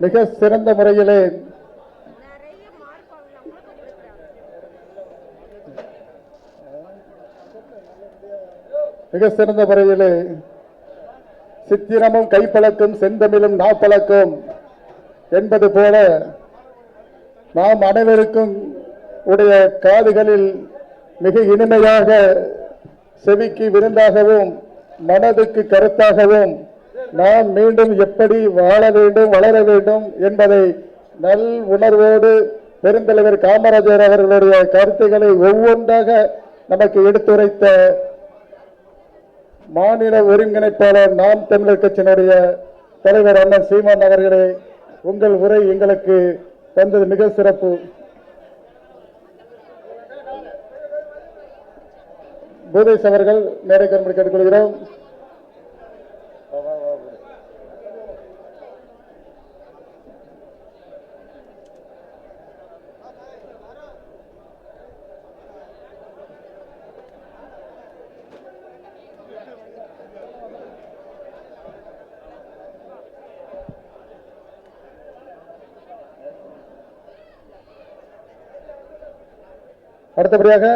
மிக சிறந்த முறையிலே மிக சிறந்த முறையிலே சித்திரமும் கைப்பழக்கும் செந்தமிழும் நாப்பழக்கம் என்பது போல நாம் அனைவருக்கும் உடைய காதுகளில் மிக இனிமையாக செவிக்கு விருந்தாகவும் மனதுக்கு கருத்தாகவும் நாம் மீண்டும் எப்படி வாழ வேண்டும் வளர வேண்டும் என்பதை நல் உணர்வோடு பெருந்தலைவர் காமராஜர் அவர்களுடைய கருத்துக்களை ஒவ்வொன்றாக நமக்கு எடுத்துரைத்த மாநில ஒருங்கிணைப்பாளர் நாம் தமிழர் கட்சியினுடைய தலைவர் அண்ணன் சீமான் அவர்களே உங்கள் உரை எங்களுக்கு தந்தது மிக சிறப்பு. பூதேஷ் அவர்கள் மேடை கரும்படி கேட்டுக்கொள்கிறோம். அடுத்தபடியாக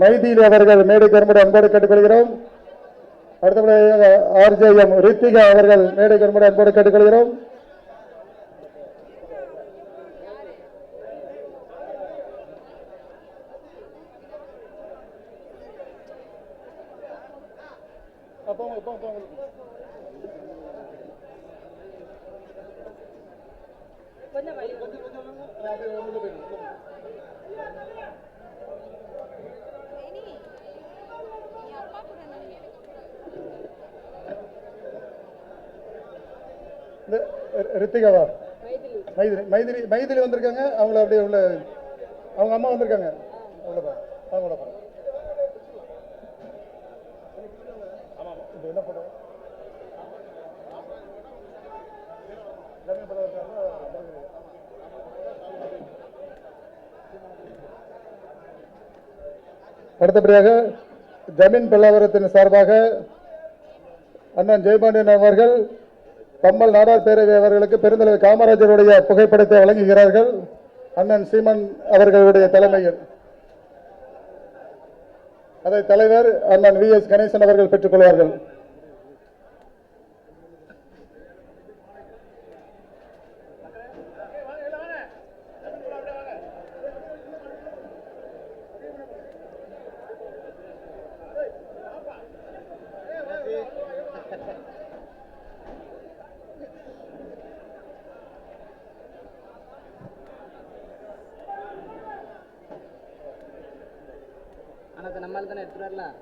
மைதிலி அவர்கள் மேடை கரும்படி அன்போடு கேட்டுக்கொள்கிறோம். அடுத்தபடியாக ஆர்ஜேஎம் ரித்திகா அவர்கள் மேடை கரும்படி அன்போடு கேட்டுக்கொள்கிறோம். இனி இந்த ரித்திகாவா மைதிலி. மைதிலி மைதிலி வந்திருக்காங்க. அவங்கள அப்படியே உள்ள அவங்க அம்மா வந்திருக்காங்க. அவ்வளோப்பா அவங்கள பாருங்க என்ன பண்ணுவோம் அடுத்தபடியாக ஜமீன் பல்லாவரத்தின் சார்பாக அண்ணன் ஜெயபாண்டியன் அவர்கள் கம்மல் நாடார் பேரவை அவர்களுக்கு பெருந்தலைவர் காமராஜருடைய புகைப்படத்தை வழங்குகிறார்கள். அண்ணன் சீமன் அவர்களுடைய தலைமையில். அதை தலைவர் அண்ணன் வி எஸ் கணேசன் அவர்கள் பெற்றுக்கொள்வார்கள் தானே எடுத்துட்டு வரலாம்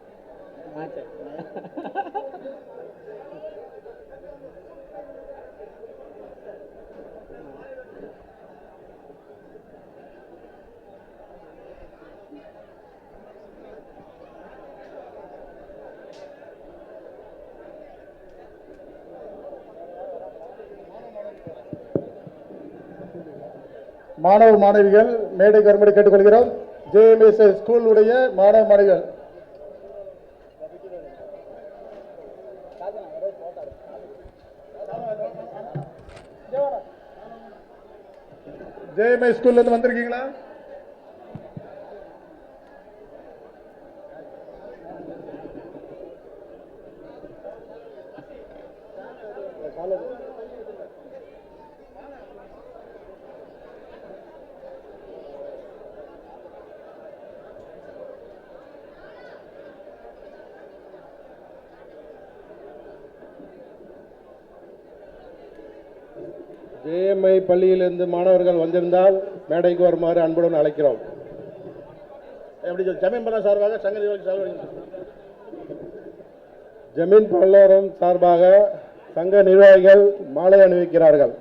மாணவ மாணவிகள் மேடை கருமடி கேட்டுக்கொள்கிறோம். ஜேஎம்எஸ் ஸ்கூலுடைய மாணவ மாணவிகள். ஜேஎம்எஸ் ஸ்கூல்ல இருந்து வந்திருக்கீங்களா ஜேஎம்ஐ பள்ளியிலிருந்து மாணவர்கள் வந்திருந்தால் மேடைக்கு வருமாறு அன்புடன் அழைக்கிறோம். எப்படி சொல்லி ஜமீன் சார்பாக சங்க ஜமீன் பல்லோரம் சார்பாக சங்க நிர்வாகிகள் மாலை அணிவிக்கிறார்கள்.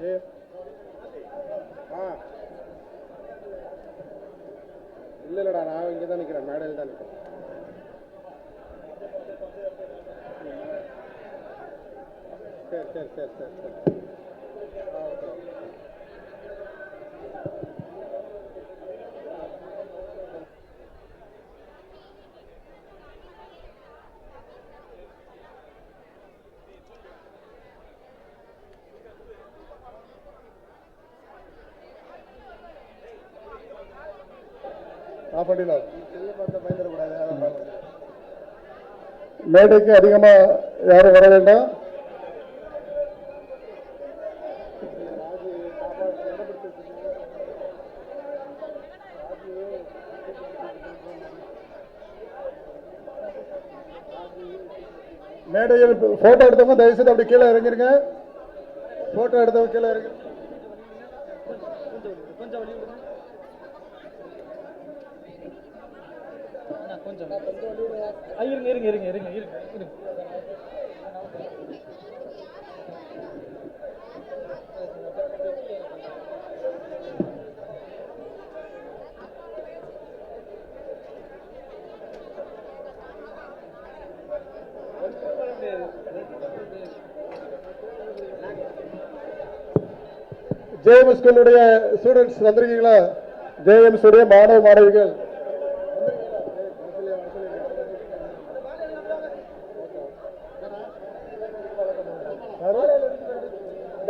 ராஜேஷ் ஆ இல்லை இல்லைடா நான் இங்கே தான் நிற்கிறேன் மேடையில் தான் நிற்கிறேன் சரி சரி சரி சரி சரி. பண்ணிடலாம். மேடைக்கு அதிகமா யாரும் வர வேண்டாம். மேடையில் போட்டோ எடுத்தவங்க தயவு செய்து அப்படி கீழே இறங்கிருங்க. போட்டோ எடுத்தவங்க கீழே இறங்க. கொஞ்சம் கொஞ்சம். இருங்க இருங்க இருங்க இருங்க இருங்க இருங்க. ஜேஎம் ஸ்கூலுடைய ஸ்டூடெண்ட்ஸ் வந்திருக்கீங்களா? ஜேஎம் உடைய மாணவ மாணவிகள்.